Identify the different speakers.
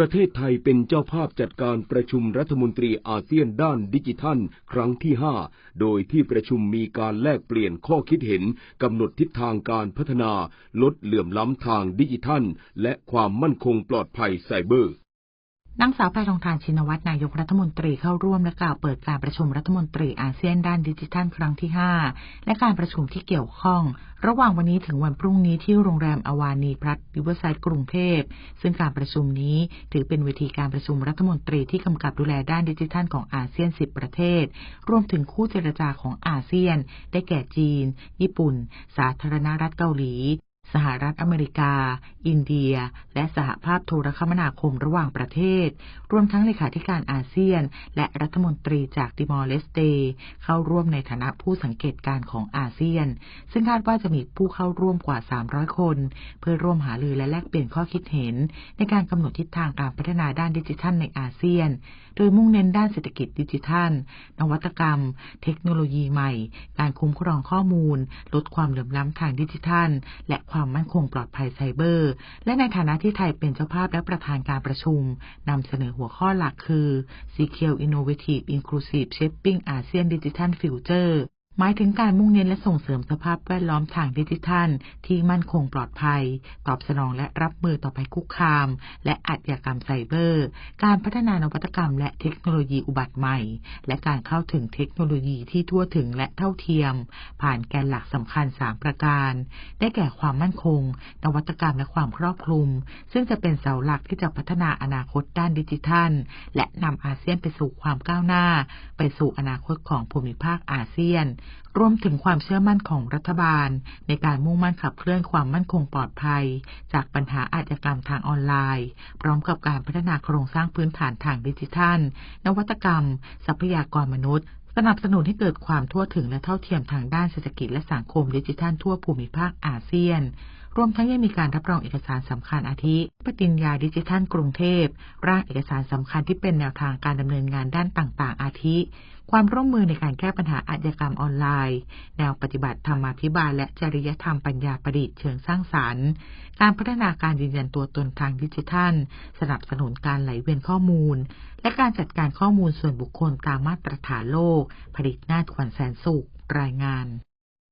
Speaker 1: ประเทศไทยเป็นเจ้าภาพจัดการประชุมรัฐมนตรีอาเซียนด้านดิจิทัล ครั้งที่ 5 โดยที่ประชุมมีการแลกเปลี่ยนข้อคิดเห็นกำหนดทิศทางการพัฒนา ลดเหลื่อมล้ำทางดิจิทัล และความมั่นคงปลอดภัยไซเบอร์
Speaker 2: นางสาวแพทองทานชินวัตรนายกรัฐมนตรีเข้าร่วมและกล่าวเปิดการประชุมรัฐมนตรีอาเซียนด้านดิจิทัลครั้งที่ 5 และการประชุมที่เกี่ยวข้อง ระหว่างวันนี้ถึงวันพรุ่งนี้ที่โรงแรมอวานีพลัดริเวอร์ไซด์กรุงเทพ ซึ่งการประชุมนี้ถือเป็นเวทีการประชุมรัฐมนตรีที่กำกับดูแลด้านดิจิทัลของอาเซียน 10 ประเทศ รวมถึงคู่เจรจาของอาเซียน ได้แก่จีน ญี่ปุ่น สาธารณรัฐเกาหลี สหรัฐอเมริกา อินเดีย และสหภาพโทรคมนาคมระหว่างประเทศ รวมทั้งเลขาธิการอาเซียน และรัฐมนตรีจากติมอร์เลสเต เข้าร่วมในฐานะผู้สังเกตการณ์ของอาเซียน ซึ่งคาดว่าจะมีผู้เข้าร่วมกว่า 300 คน เพื่อร่วมหารือและแลกเปลี่ยนข้อคิดเห็น ในการกำหนดทิศทางการพัฒนาด้านดิจิทัลในอาเซียน โดยมุ่งเน้นด้านเศรษฐกิจดิจิทัล นวัตกรรม เทคโนโลยีใหม่ การคุ้มครองข้อมูล ลดความเหลื่อมล้ำทางดิจิทัล และความมั่นคงปลอดภัยไซเบอร์ และในฐานะที่ไทยเป็นเจ้าภาพและประธานการประชุมนำเสนอหัวข้อหลักคือ Secure Innovative Inclusive Shaping ASEAN Digital Future หมายถึงการมุ่งเน้นและส่งเสริมสภาพแวดล้อมทางดิจิทัล ที่มั่นคงปลอดภัย ตอบสนองและรับมือต่อภัยคุกคาม และอาชญากรรมไซเบอร์ การพัฒนานวัตกรรมและเทคโนโลยีอุบัติใหม่ และการเข้าถึงเทคโนโลยีที่ทั่วถึงและเท่าเทียม ผ่านแกนหลักสำคัญ 3 ประการ ได้แก่ความมั่นคง นวัตกรรมและความครอบคลุม ซึ่งจะเป็นเสาหลักที่จะพัฒนาอนาคตด้านดิจิทัล และนำอาเซียนไปสู่ความก้าวหน้า ไปสู่อนาคตของภูมิภาคอาเซียนรวมถึงความเชื่อมั่นของรัฐบาล ในการมุ่งมั่นขับเคลื่อนความมั่นคงปลอดภัย จากปัญหาอาชญากรรมทางออนไลน์ พร้อมกับการพัฒนาโครงสร้างพื้นฐานทางดิจิทัล นวัตกรรม ทรัพยากรมนุษย์ สนับสนุนให้เกิดความทั่วถึงและเท่าเทียมทางด้านเศรษฐกิจและสังคมดิจิทัลทั่วภูมิภาคอาเซียนรวมทั้งยังมีการรับรองเอกสารสำคัญอาทิ ปฏิญญาดิจิทัลกรุงเทพ ร่างเอกสารสำคัญที่เป็นแนวทางการดำเนินงานด้านต่างๆ อาทิ ความร่วมมือในการแก้ปัญหาอาชญากรรมออนไลน์ แนวปฏิบัติธรรมาภิบาล และจริยธรรมปัญญาประดิษฐ์เชิงสร้างสรรค์ การพัฒนาการยืนยันตัวตนทางดิจิทัล สนับสนุนการไหลเวียนข้อมูล และการจัดการข้อมูลส่วนบุคคลตามมาตรฐานโลก ผลิตนาถขวัญแสนสุขรายงาน